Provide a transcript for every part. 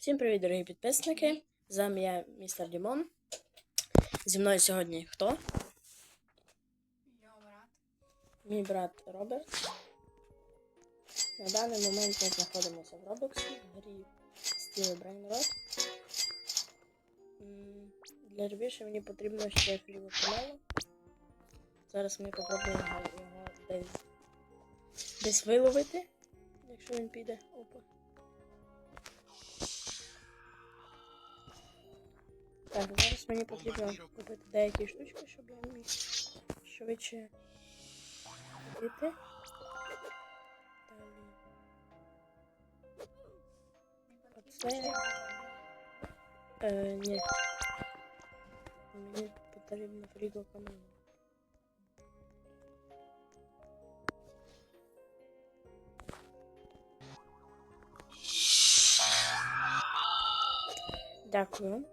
Всім привіт, дорогі підписники! З вами я, містер Дімон. Зі мною сьогодні хто? Йо, брат. Мій брат Роберт. На даний момент ми знаходимося в Робоксі, в грі Steel Brain Rot. М, Для ребіше мені потрібно ще фліву каналу. Зараз ми попробуємо його його десь, десь виловити, якщо він піде. Опа. Так, зараз мені потрібно купити деякі штучки, щоб я міг швидше ходити. Далі. Оце. Е, ні. Мені потрібно фріго камеру. Дякую. Дякую,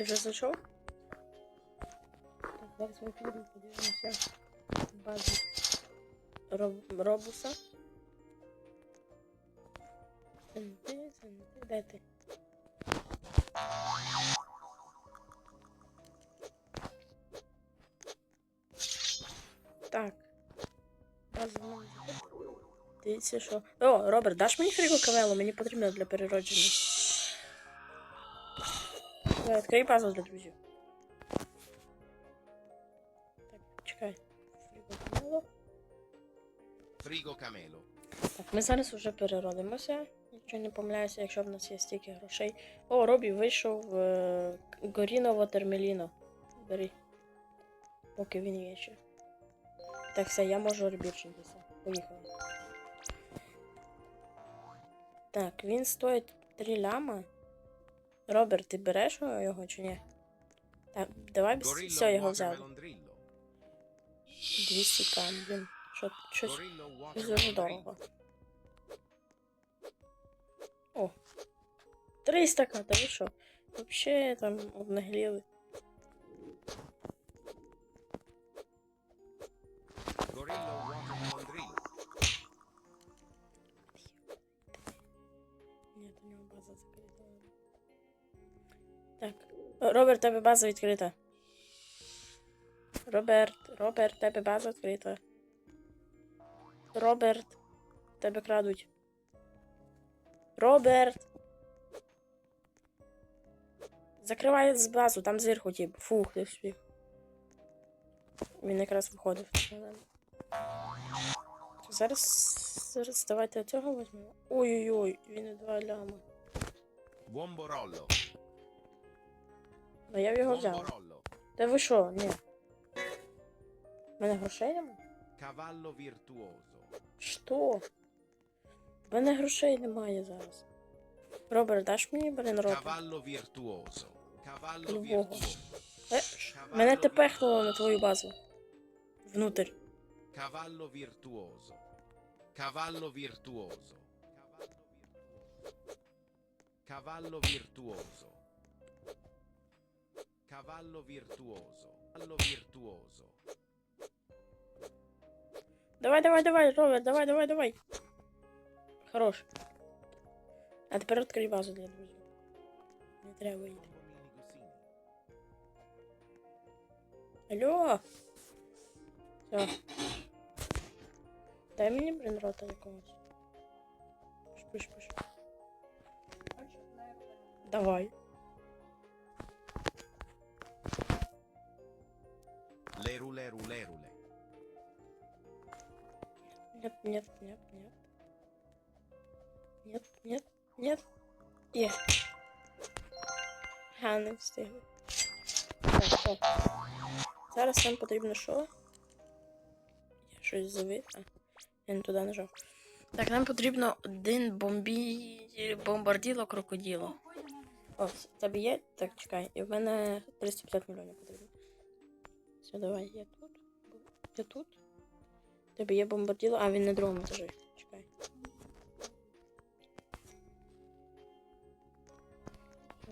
Ти вже зайшов? Так, зараз ми підемо базу Роб... Робуса. Центи, центи, де ти? Так. Дивіться, що. О, Роберт, даш мені фріго кавело? Мені потрібно для переродження. Давай, відкрий базу для друзів. Так, чекай. Фріго кавело. Frigo Camelo. Так, ми зараз вже переродимося. Якщо не помиляюся, якщо в нас є стільки грошей. О, Робі вийшов е, Горіново Термеліно. Бери. Поки він є ще. Так, все, я можу ребірчитися. Поїхали. Так, він стоїть 3 ляма. Роберт, ти береш його чи ні? Так, давай без- все його. Watermelon 200 кам, блін. Що, щось дуже дорого. О. 300 к, та ви що? Вообще там обнагліли. Watermelon у нього база закрита. Так. Роберт, тебе база відкрита. Роберт, Роберт, тебе база відкрита. Роберт, тебе крадуть. Роберт. Закривай з базу, там зверху тип. Фух, ти всіх. Він якраз виходив. Зараз, зараз давайте цього візьмемо. Ой-ой-ой, він і два ляма. Borollo. Ну я б його взяв. Та ви що? Ні. У мене грошей нема? Cavallo virtuoso. Що? У мене грошей немає зараз. Роберт, даш мені, блін, роти? Cavallo virtuoso. Cavallo Любого. virtuoso. Е, мене те пехнуло на твою базу. Внутрь. Cavallo virtuoso. Cavallo virtuoso. Cavallo virtuoso. Cavallo virtuoso. Cavallo virtuoso. Давай, давай, давай, Роберт, давай, давай, давай. Хорош. А тепер відкрий базу для друзів. Не треба йти. Алло. Все. Дай мені, блін, рота якогось. Пиш, пиш, пиш. Давай. Leru leru lerule. Нет, нет, нет, нет. Нет, нет, нет. Є. Га, не встигли. Так, стоп. Зараз нам потрібно що? Я щось завив. А, я не туди нажав. Так, нам потрібно один бомбі... бомбарділо крокоділо. О, тебе є? Так, чекай. І в мене 350 мільйонів потрібно. Все, давай, я тут. Я тут. Тебе є бомбарділо, а він на другому етажі. Чекай.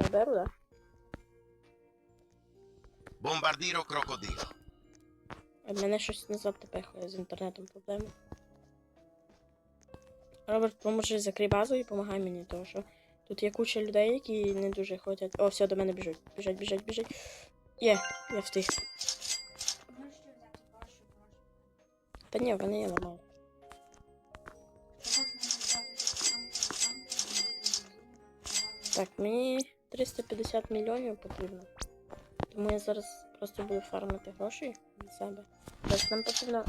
Я беру, да? Bombardiro crocodilo. А мене щось назад тепехає з інтернетом проблеми. Роберт, поможи закрий базу і помагай мені, тому що тут є куча людей, які не дуже хочуть. О, все, до мене біжуть. Біжать, біжать, біжать. Є, я встиг. Та ні, вони є нормально. Так, мені 350 мільйонів потрібно. Тому я зараз просто буду фармити гроші для себе. Тобто нам потрібно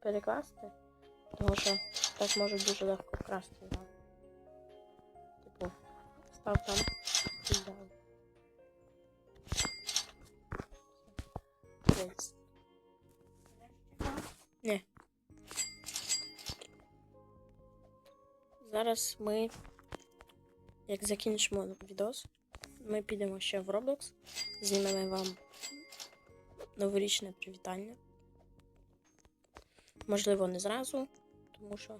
перекласти, тому що так можуть дуже легко вкрасти його. Типу, став там і взяв. Ось. Ні. Зараз ми, як закінчимо відос, ми підемо ще в Roblox, знімемо вам новорічне привітання. Можливо, не зразу, тому що.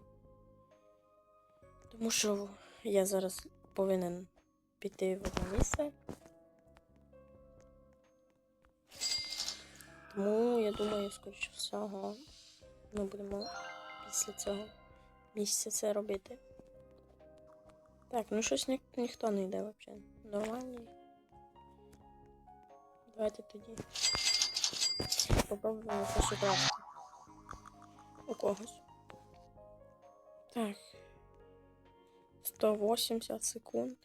Тому що я зараз повинен піти в одне місце. Тому я думаю, скоріше всього, ми будемо після цього місяця це робити. Так, ну щось ні, ніхто не йде взагалі. Нормальний. Давайте тоді попробуємо щось украсти. У когось. Так. 180 секунд.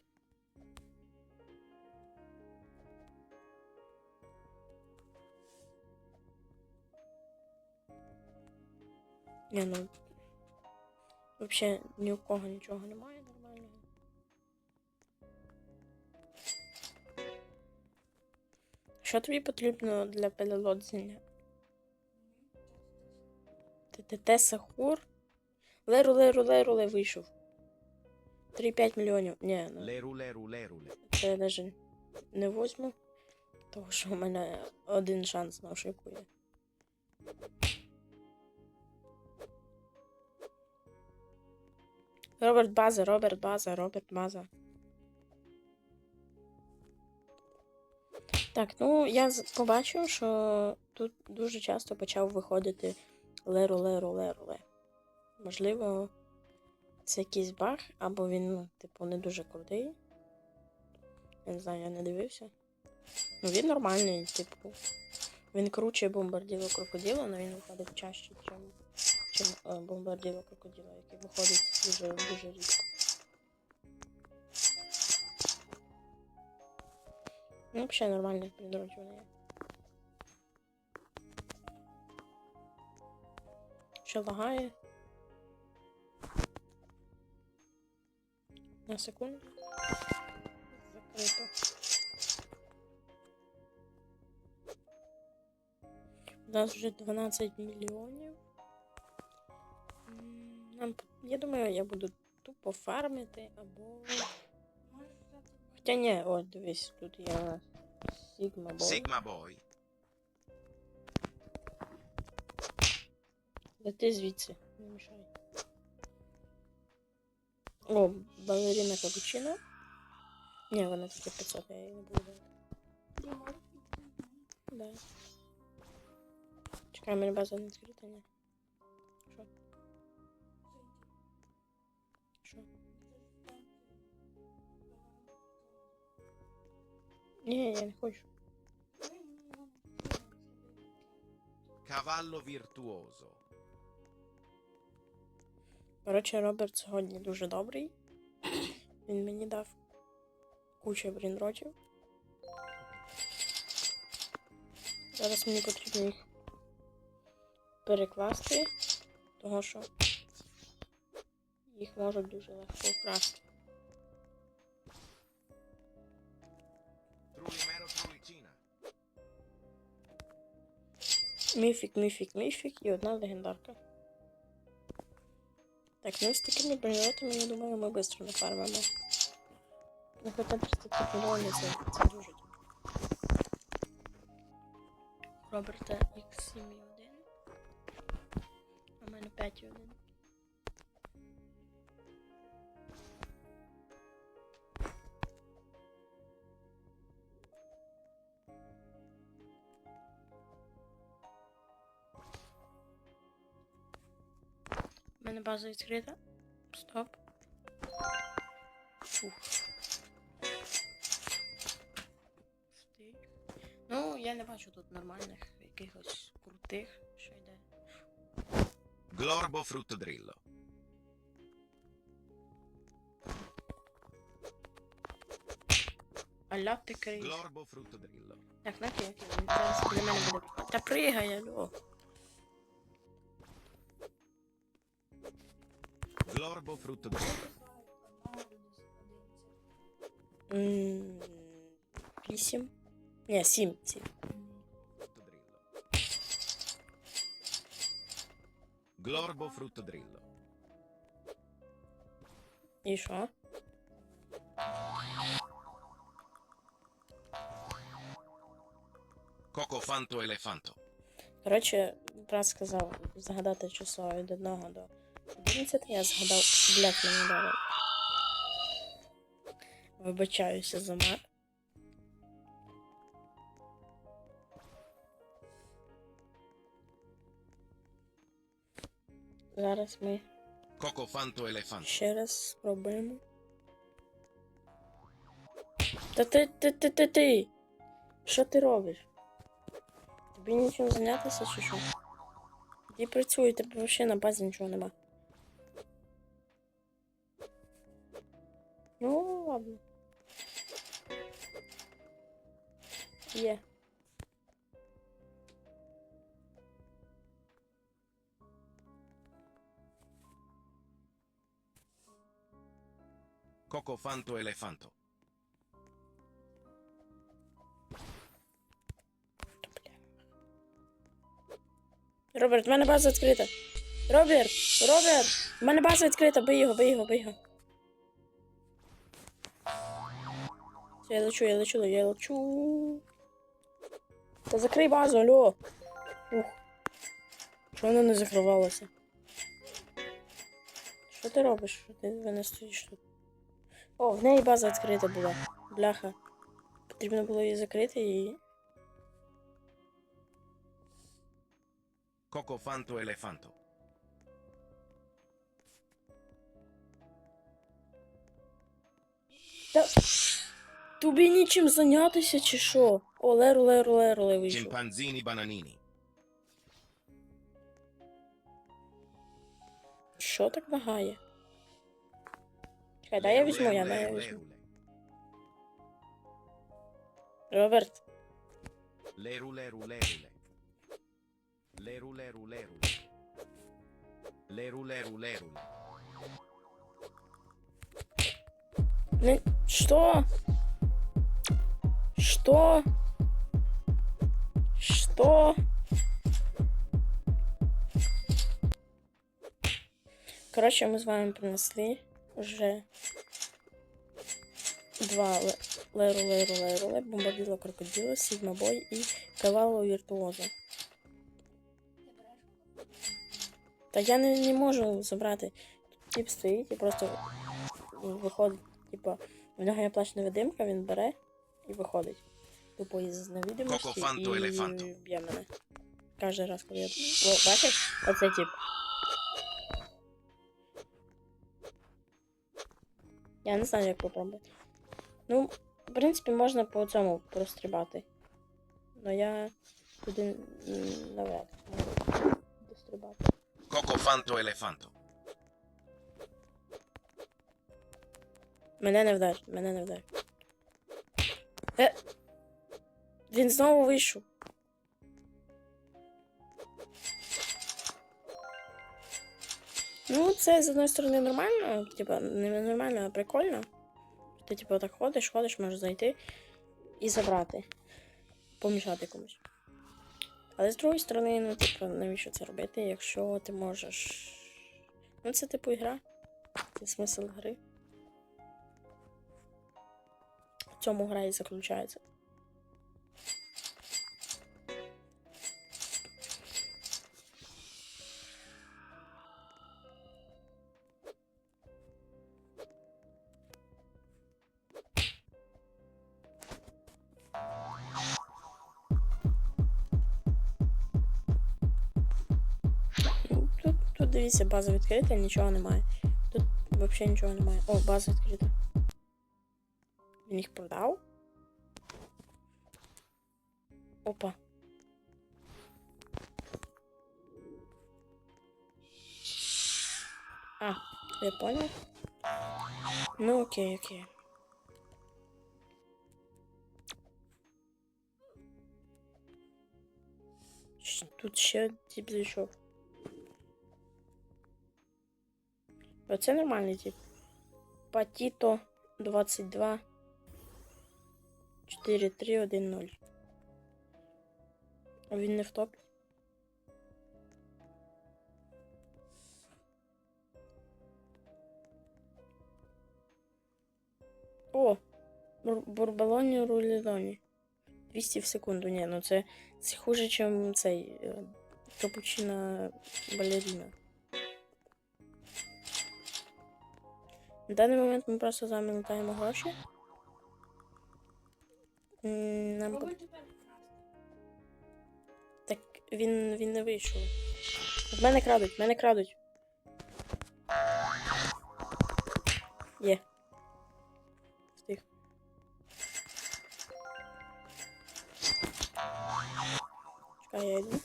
Не, ну. Вообще ні у кого нічого немає Що тобі потрібно для перелодження? ТТТ Сахур? Леру, леру, леру, ле вийшов. 3-5 мільйонів. Ні, ну Leru leru lerule. це я навіть не возьму. Тому що у мене один шанс на ошибку є. Роберт База, Роберт База, Роберт База. Так, ну я побачив, що тут дуже часто почав виходити леру, леру, леру, ле. Можливо, це якийсь баг, або він, ну, типу, не дуже крутий. Я не знаю, я не дивився. Ну, він нормальний, типу. Він круче бомбарділо крокодила, але він виходить чаще, чим е, бомбарділо крокодила, який виходить дуже дуже рідко. Ну, взагалі нормальне підроджування є. Що лагає? На секунду. Закрито. У нас вже 12 мільйонів. Нам, я думаю, я буду тупо фармити або. Можеш взяти Хоча ні, от дивись, тут є у нас Sigma Ball. Sigma Boy. Лети звідси, не мішай. О, балерина капучино. Ні, вона тільки 500, я її не буду брати. Ти можеш відкрити? Да. Чекай, мене база не відкрита, ні. Ні, я не хочу. Cavallo virtuoso. Коротше, Роберт сьогодні дуже добрий. Він мені дав кучу брінротів. Зараз мені потрібно їх перекласти, тому що їх можуть дуже легко вкрасти. Міфік, міфік, міфік і одна легендарка. Так, ну з такими бронеметами, я думаю, ми швидко нафармимо. Ну, хоча 35 мільйонів це, дуже. Роберта X7.1. У мене 5.1. мене база відкрита. Стоп. Фух. Ну, я не бачу тут нормальних якихось крутих, що йде. Glorbo fruttodrillo. Аля ти крий. Glorbo fruttodrillo. Так, на мене буде. Та пригай, алло. Glorbo fruttodrillo. М, Вісім. Ні, сім. Сім. Glorbo fruttodrillo. І що? Cocofanto elefanto. Коротше, брат сказав загадати число від 1 до 11, я згадав блядь, мені дали. Вибачаюся за мат. Зараз ми Cocofanto elefanto. ще раз спробуємо. Та ти ти ти ти ти. Що ти робиш? Тобі нічим зайнятися чи що? Іди працюй, тебе взагалі на базі нічого нема. Ну, ладно. Є. Cocofanto elefanto. Роберт, в мене база відкрита. Роберт! Роберт! В мене база відкрита, бий його, бий його, бий його. Я лечу, я лечу, я лечу. Та закрий базу, алло. Ух. Чого вона не закривалася? Що ти робиш? Що ти мене стоїш тут? О, в неї база відкрита була. Бляха. Потрібно було її закрити і. Cocofanto elefanto. Та... Тобі нічим зайнятися чи що? О, леру, леру, леру, леру вийшов. Chimpanzini bananini. Що так лагає? Чекай, дай я візьму, я я візьму. Роберт, Leru leru lerule. Leru leru lerule. Leru leru lerule. не... Що? Що? Що? Коротше, ми з вами принесли вже два ле- леру, леру, леру, ле, бомбарділо крокодила, сігма бой і кривавого віртуоза. Та я не, не можу забрати. Тип стоїть і просто виходить, типа, в нього є плащ невидимка, він бере і виходить. Тупо із невидимості і б'є мене. Кожен раз, коли я. О, бачиш? Оце тип. Я не знаю, як попробувати. Ну, в принципі, можна по цьому прострибати. Но я туди навряд можу дострибати. Cocofanto elefanto. Мене не вдар, мене не вдар. Е! Він знову вийшов. Ну, це з одної сторони нормально, типа, не нормально, а прикольно. Ти, типу, так ходиш, ходиш, можеш зайти і забрати. Помішати комусь. Але з другої сторони, ну, типу, навіщо це робити, якщо ти можеш. Ну, це типу ігра. Це смисл гри. в цьому гра і заключається. Ну, тут, тут дивіться, база відкрита, нічого немає. Тут взагалі нічого немає. О, база відкрита. Він їх продав. Опа. А, я понял. Ну окей, окей. Тут ще тип зайшов. Оце нормальний тип. Патіто 22 4 3 1 0. А він не в топі. О! Бур- Бурбалоні рулідоні. 200 в секунду. Ні, ну це, це хуже, ніж цей е, капучино балеріна. На даний момент ми просто з гроші. Нам. Так він, він не вийшов. От мене крадуть, в мене крадуть. Є. Встиг. Чекай, я йду.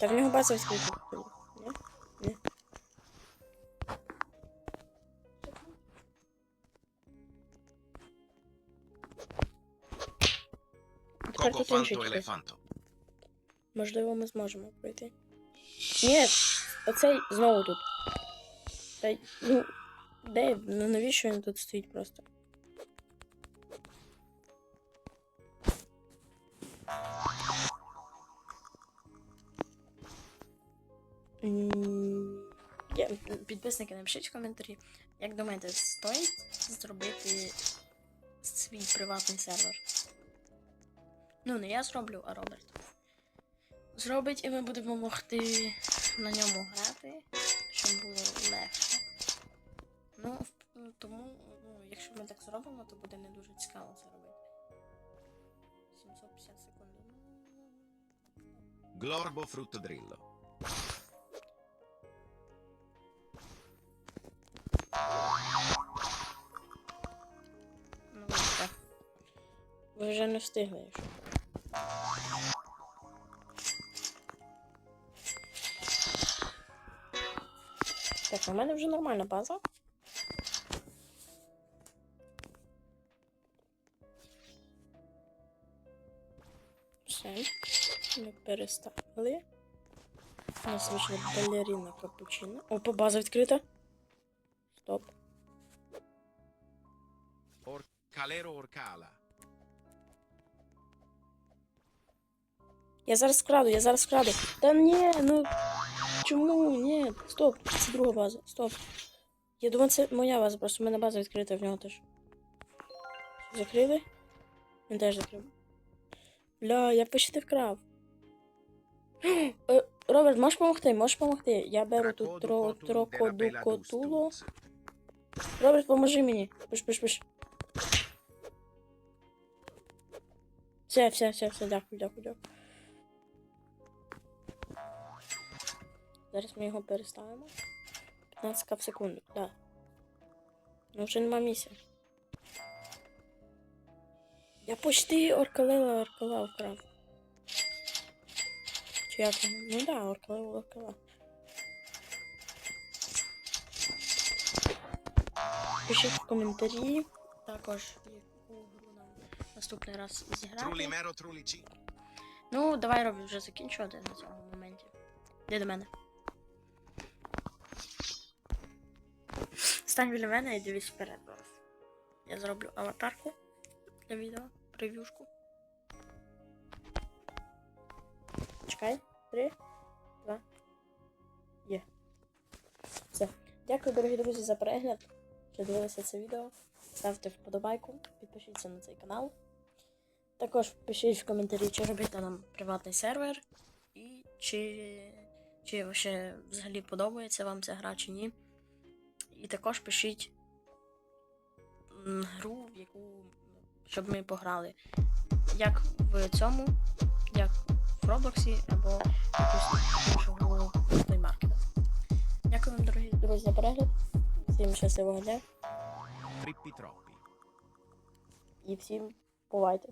Та в нього база відкрита. Хтось. elefanto. Можливо, ми зможемо пройти. Ні, оцей знову тут. Та ну, де? Ну навіщо він тут стоїть просто? Підписники, напишіть в коментарі, як думаєте, стоїть зробити свій приватний сервер? Ну, не я зроблю, а Роберт зробить, і ми будемо могти на ньому грати, щоб було легше. Ну, тому, ну, якщо ми так зробимо, то буде не дуже цікаво це робити. 750 секунд. Glorbo fruttodrillo. Ну, так. Ви вже не встигли, якщо. Так, у мене вже нормальна база. Все. Ми переставили. У нас вийшла балерина капучино. Опа, база відкрита. Стоп. Calero orcala. Я зараз вкраду, я зараз вкраду. Та ні, ну чому? Ні, стоп, це друга база. Стоп. Я думаю, це моя база, просто в мене база відкрита в нього теж. Закрили? Він теж закрив. Бля, я почти вкрав. Е, Роберт, можеш допомогти? Можеш допомогти? Я беру тут трокоду котуло. Роберт, поможи мені. Пиш, пиш, пиш. Все, все, все, все, дякую, дякую, дякую. Зараз ми його переставимо. 15 кап в секунду, так. Да. Ну вже нема місця. Я почти оркалила оркала вкрав. Чи як? Ну да, оркалила оркала. Пишіть в коментарі. Також яку гру нам наступний раз зіграти. Ну, давай Робі вже закінчувати на цьому моменті. Де до мене? Стань біля мене і дивись вперед зараз. Я зроблю аватарку для відео, прев'юшку. Чекай. Три, два. Є. Все. Дякую, дорогі друзі, за перегляд. Що дивилися це відео. Ставте вподобайку, підпишіться на цей канал. Також пишіть в коментарі, чи робити нам приватний сервер, і чи, чи ще взагалі подобається вам ця гра чи ні. І також пишіть гру, в яку щоб ми пограли. Як в цьому, як в Роблоксі або якусь іншого плеймаркета. Дякую вам, дорогі друзі, за перегляд. Всім щасливого дня і всім бувайте.